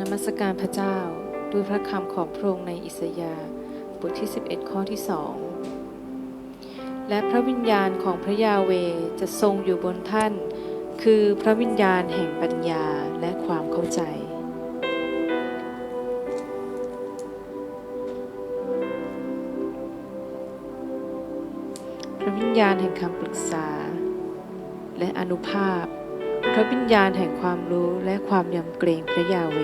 นมัสการพระเจ้าด้วยพระคำของพระองค์ในอิสยาห์บทที่ 11 ข้อที่2และพระวิญญาณของพระยาเวจะทรงอยู่บนท่าน คือพระวิญญาณแห่งปัญญาและความเข้าใจ พระวิญญาณแห่งคำปรึกษา และอนุภาพ พระวิญญาณแห่งความรู้และความยำเกรงพระยาเว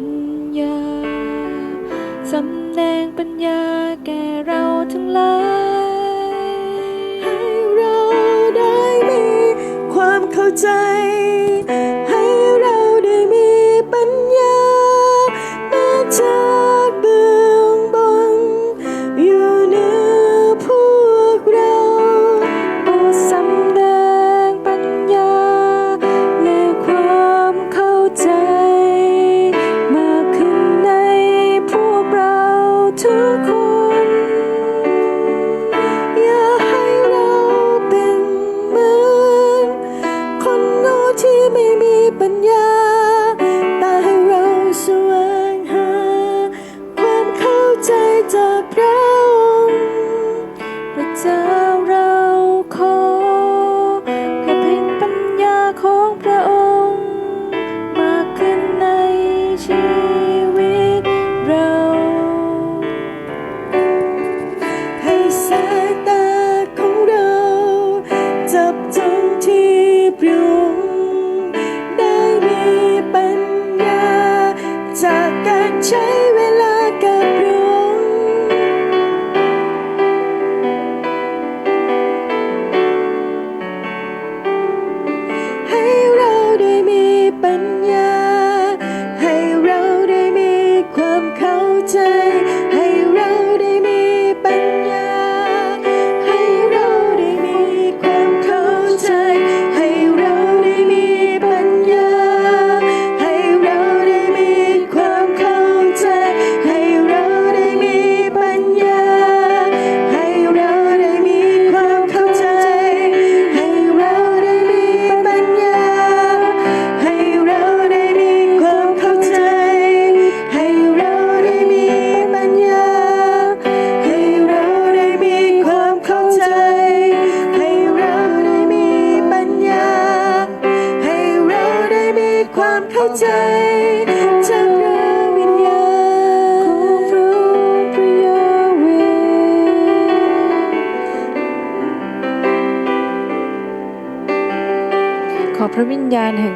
ญญาสำแดงปัญญาแก่เราทั้งหลาย ให้เราได้มีความเข้าใจ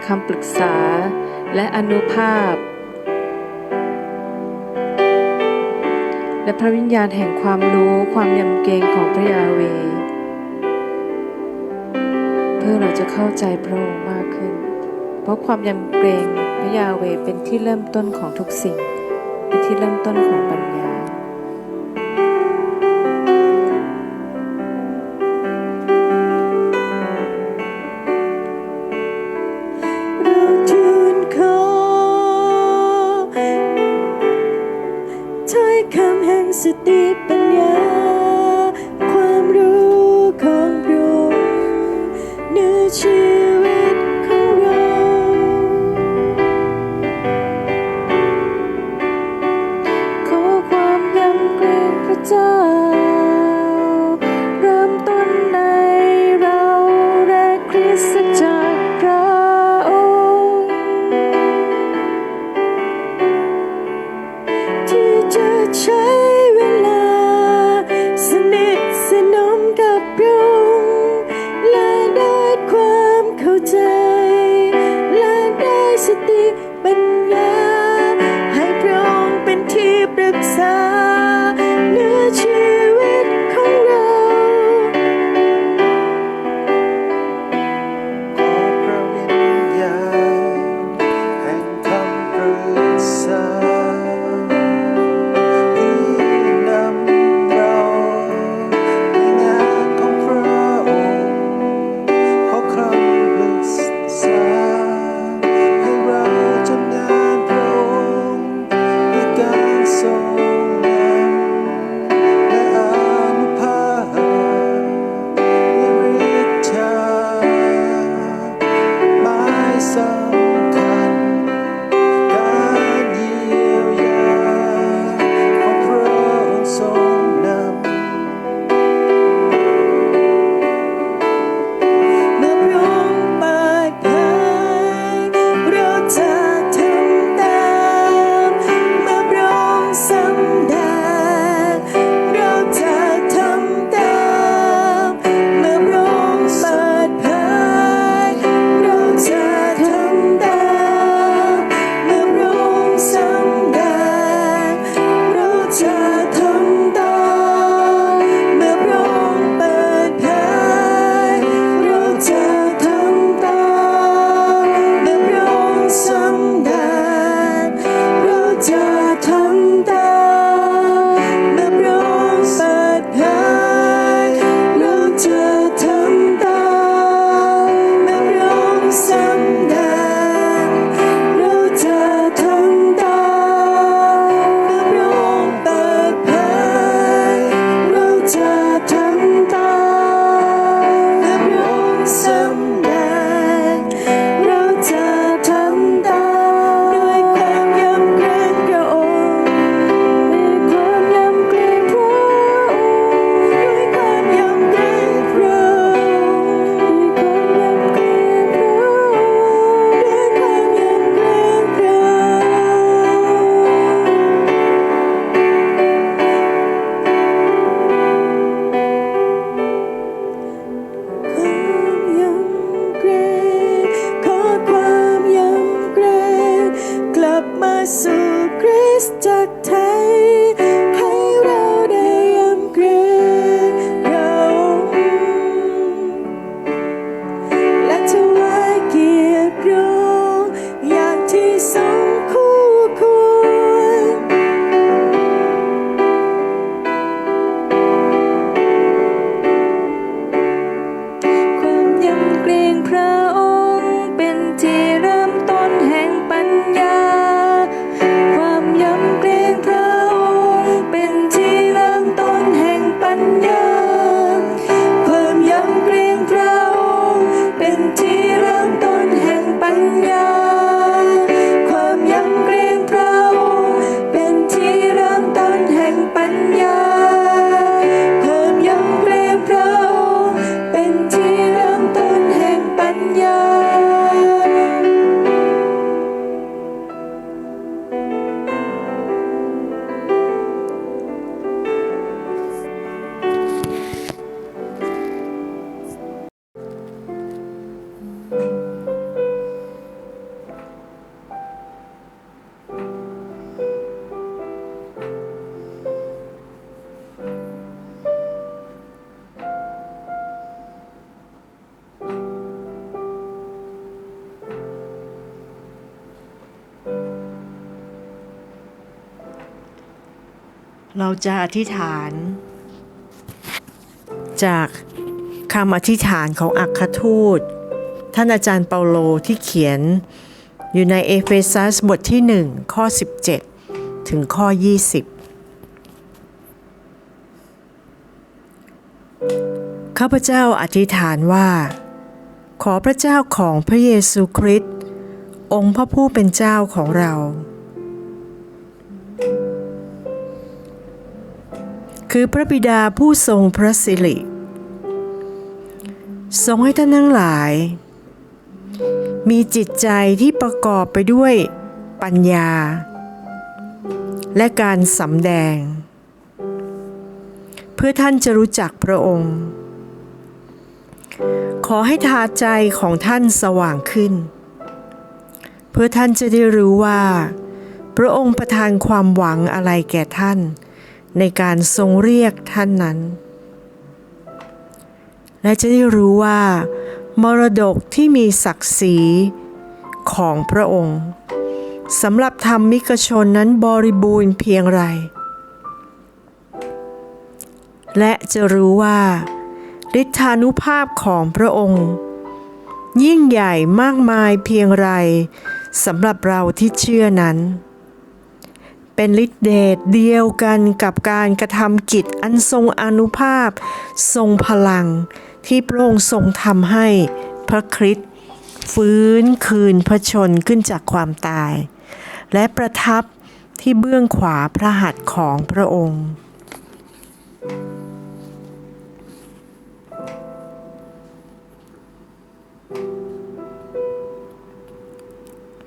คำปรึกษา และอนุภาพ และพระวิญญาณแห่งความรู้ความยำเกรงของพระยาเว เพื่อเราจะเข้าใจพระองค์มากขึ้น เพราะความยำเกรงพระยาเวเป็นที่เริ่มต้นของทุกสิ่ง เป็นที่เริ่มต้นของปัญญา เราจะอธิษฐาน จากคำอธิษฐานของอัครทูต ท่านอาจารย์เปาโลที่เขียนอยู่ในเอเฟซัสบทที่ 1 ข้อ 17 ถึงข้อ 20 ข้าพเจ้าอธิษฐานว่า ขอพระเจ้าของพระเยซูคริสต์องค์พระผู้เป็นเจ้าของเรา คือพระบิดาผู้ทรงพระสิริทรงให้ท่านทั้งหลาย มีจิตใจที่ประกอบไปด้วยปัญญา และการสำแดง เพื่อท่านจะรู้จักพระองค์ ขอให้ทาใจของท่านสว่างขึ้น เพื่อท่านจะได้รู้ว่า พระองค์ประทานความหวังอะไรแก่ท่าน ในการทรงเรียกท่านนั้น และจะได้รู้ว่า มรดกที่มีศักดิ์ศรีของพระองค์สำหรับธรรมิกชนนั้นบริบูรณ์เพียงไร และจะรู้ว่าฤทธานุภาพของพระองค์ ยิ่งใหญ่มากมายเพียงไรสำหรับเราที่เชื่อนั้น เป็นฤทธิเดชเดียวกันกับการกระทำกิจอันทรงอนุภาพ ทรงพลัง ที่พระองค์ทรงทำให้พระคริสต์ฟื้นคืนพระชนขึ้นจากความตาย และประทับที่เบื้องขวาพระหัตถ์ของพระองค์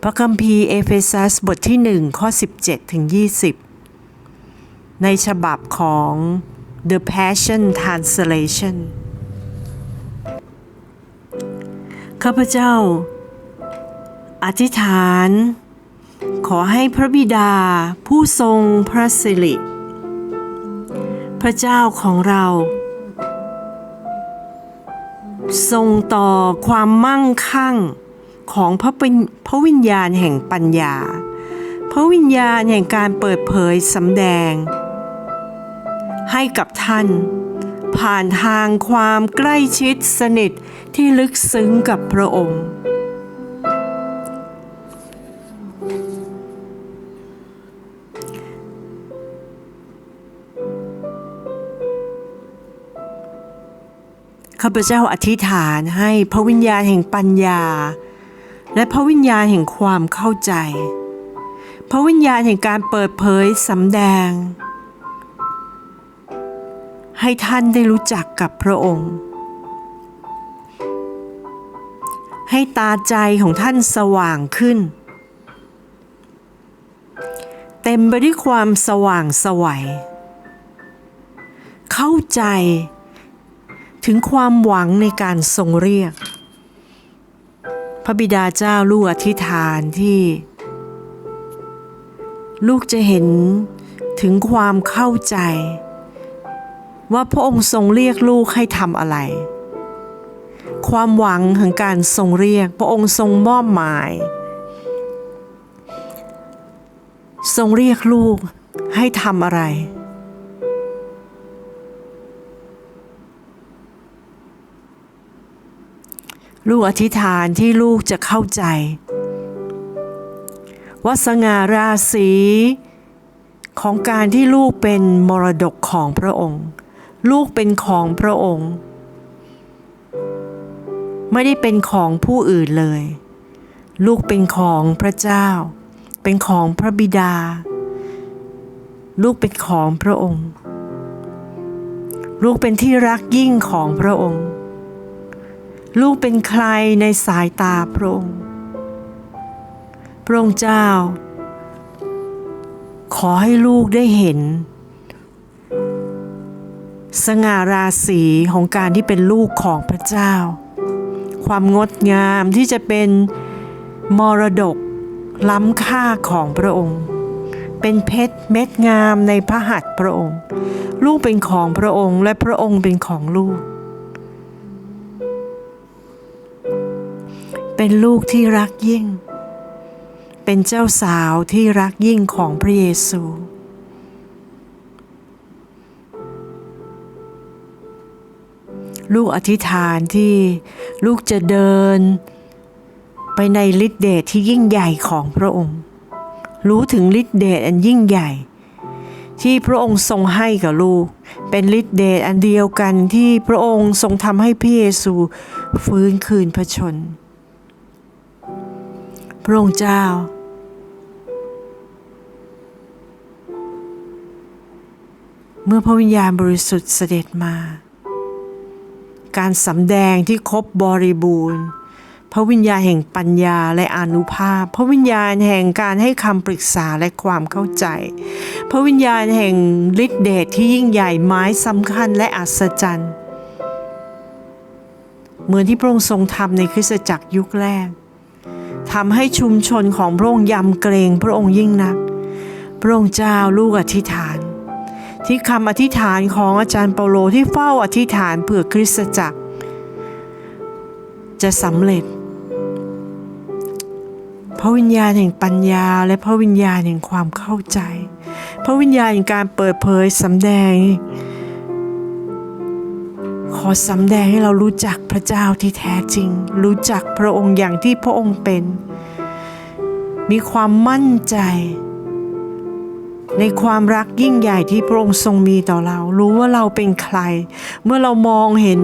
ระคัมภีร์เอเฟซัสบทที่ 1 ข้อ 17 ถึง 20 ในฉบับของ The Passion Translation ข้าพเจ้า อธิษฐาน ขอให้พระบิดาผู้ทรงพระสิริ พระเจ้าของเรา ทรงต่อความมั่งคั่ง ของพระพระวิญญาณแห่งปัญญา พระวิญญาณแห่งการเปิดเผยสำแดง ให้กับท่าน ผ่านทางความใกล้ชิดสนิทที่ลึกซึ้งกับพระองค์ข้าพเจ้าอธิษฐานให้พระวิญญาณแห่งปัญญา และพระวิญญาณแห่งความเข้าใจ พระวิญญาณแห่งการเปิดเผยสำแดง ให้ท่านได้รู้จักกับพระองค์ ให้ตาใจของท่านสว่างขึ้น เต็มไปด้วยความสว่างสวัย เข้าใจถึงความหวังในการทรงเรียก พระบิดาเจ้าลูกอธิษฐานที่ ลูกจะเห็นถึงความเข้าใจ ว่าพระองค์ทรงเรียกลูกให้ทำอะไร ความหวังของการทรงเรียก พระองค์ทรงมอบหมาย ทรงเรียกลูกให้ทำอะไร ลูกอธิษฐานที่ลูกจะเข้าใจ ว่าสง่าราศีของการที่ลูกเป็นมรดกของพระองค์ ลูกเป็นของพระองค์ ไม่ได้เป็นของผู้อื่นเลย ลูกเป็นของพระเจ้า เป็นของพระบิดา ลูกเป็นของพระองค์ ลูกเป็นที่รักยิ่งของพระองค์ ลูกเป็นใครในสายตาพระองค์พระองค์เจ้า ขอให้ลูกได้เห็น สง่าราศีของการที่เป็นลูกของพระเจ้า ความงดงามที่จะเป็นมรดกล้ำค่าของพระองค์ เป็นเพชรเม็ดงามในพระหัตถ์พระองค์ ลูกเป็นของพระองค์และพระองค์เป็นของลูก เป็นลูกที่รักยิ่ง เป็นเจ้าสาวที่รักยิ่งของพระเยซู ลูกอธิษฐานที่ลูกจะเดินไปในฤทธิเดชที่ยิ่งใหญ่ของพระองค์ รู้ถึงฤทธิเดชอันยิ่งใหญ่ ที่พระองค์ทรงให้กับลูก เป็นฤทธิเดชอันเดียวกันที่พระองค์ทรงทำให้พระเยซูฟื้นคืนพระชน พระองค์เจ้า เมื่อพระวิญญาณบริสุทธิ์เสด็จมา การสำแดงที่ครบบริบูรณ์ พระวิญญาณแห่งปัญญาและอนุภาพ พระวิญญาณแห่งการให้คำปรึกษาและความเข้าใจ พระวิญญาณแห่งฤทธิเดชที่ยิ่งใหญ่ไม้สำคัญและอัศจรรย์เหมือนที่พระองค์ทรงทำในคริสตจักรยุคแรก ทำให้ชุมชนของพระองค์ยำเกรงพระองค์ยิ่งนัก พระองค์เจ้าลูกอธิษฐาน ที่คำอธิษฐานของอาจารย์เปาโลที่เฝ้าอธิษฐานเพื่อคริสตจักร จะสำเร็จ พระวิญญาณแห่งปัญญาและพระวิญญาณแห่งความเข้าใจ พระวิญญาณแห่งการเปิดเผยสำแดง ขอสำแดงให้เรารู้จักพระเจ้าที่แท้จริง รู้จักพระองค์อย่างที่พระองค์เป็น มีความมั่นใจ ในความรักยิ่งใหญ่ที่พระองค์ทรงมีต่อเรา รู้ว่าเราเป็นใคร เมื่อเรามองเห็น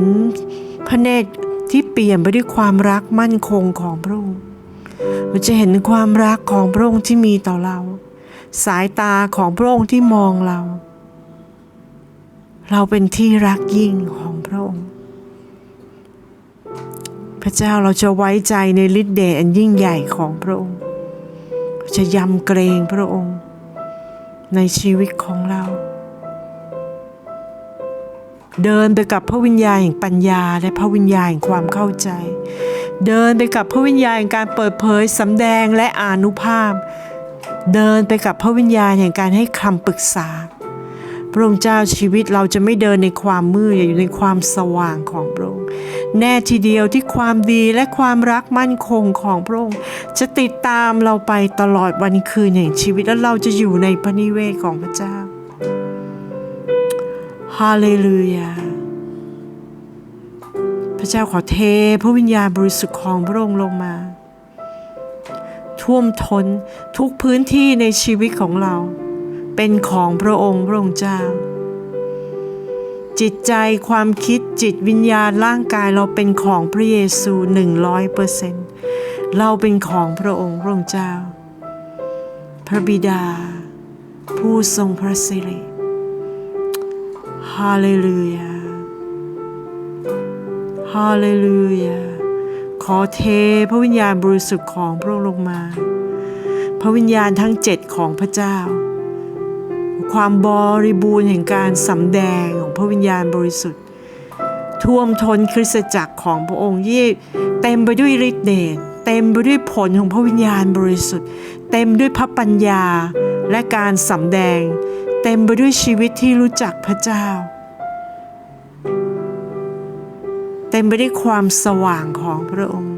พระเนตรที่เปลี่ยนไปด้วยความรักมั่นคงของพระองค์เราจะเห็นความรักของพระองค์ที่มีต่อเรา สายตาของพระองค์ที่มองเรา เราเป็นที่รักยิ่งของพระองค์ พระเจ้าเราจะไว้ใจในฤทธิ์เดชอันยิ่งใหญ่ของพระองค์ จะยำเกรงพระองค์ ในชีวิตของเรา เดินไปกับพระวิญญาณแห่งปัญญาและพระวิญญาณแห่งความเข้าใจ เดินไปกับพระวิญญาณแห่งการเปิดเผยสำแดงและอานุภาพ เดินไปกับพระวิญญาณแห่งการให้คำปรึกษา พระองค์เจ้าชีวิตเราจะไม่เดินในความมืดออยู่ในความสว่างของพระองค์แน่ทีเดียวที่ความดีและความรักมั่นคงของพระองค์จะติดตามเราไปตลอดวันคืนแห่งชีวิตและเราจะอยู่ในพระนิเวศของพระเจ้าฮาเลลูยาพระเจ้าขอเทพระวิญญาณบริสุทธิ์ของพระองค์ลงมา ท่วมท้นทุกพื้นที่ในชีวิตของเรา เป็นของพระองค์พระองค์เจ้า จิตใจความคิดจิตวิญญาณร่างกายเราเป็นของพระเยซูหนึ่งร้อยเปอร์เซนต์เราเป็นของพระองค์พระองค์เจ้า พระบิดา ผู้ทรงพระสิริฮาเลลูยาฮาเลลูยาขอเทพระวิญญาณบริสุทธิ์ของพระองค์ลงมา พระวิญญาณทั้งเจ็ดของพระเจ้า ความบริบูรณ์แห่งการสำแดงของพระวิญญาณบริสุทธิ์ ท่วมท้นคริสตจักรของพระองค์ที่เต็มไปด้วยฤทธิ์เดชเต็มไปด้วยผลของพระวิญญาณบริสุทธิ์ เต็มด้วยพระปัญญาและการสำแดง เต็มไปด้วยชีวิตที่รู้จักพระเจ้า เต็มไปด้วยความสว่างของพระองค์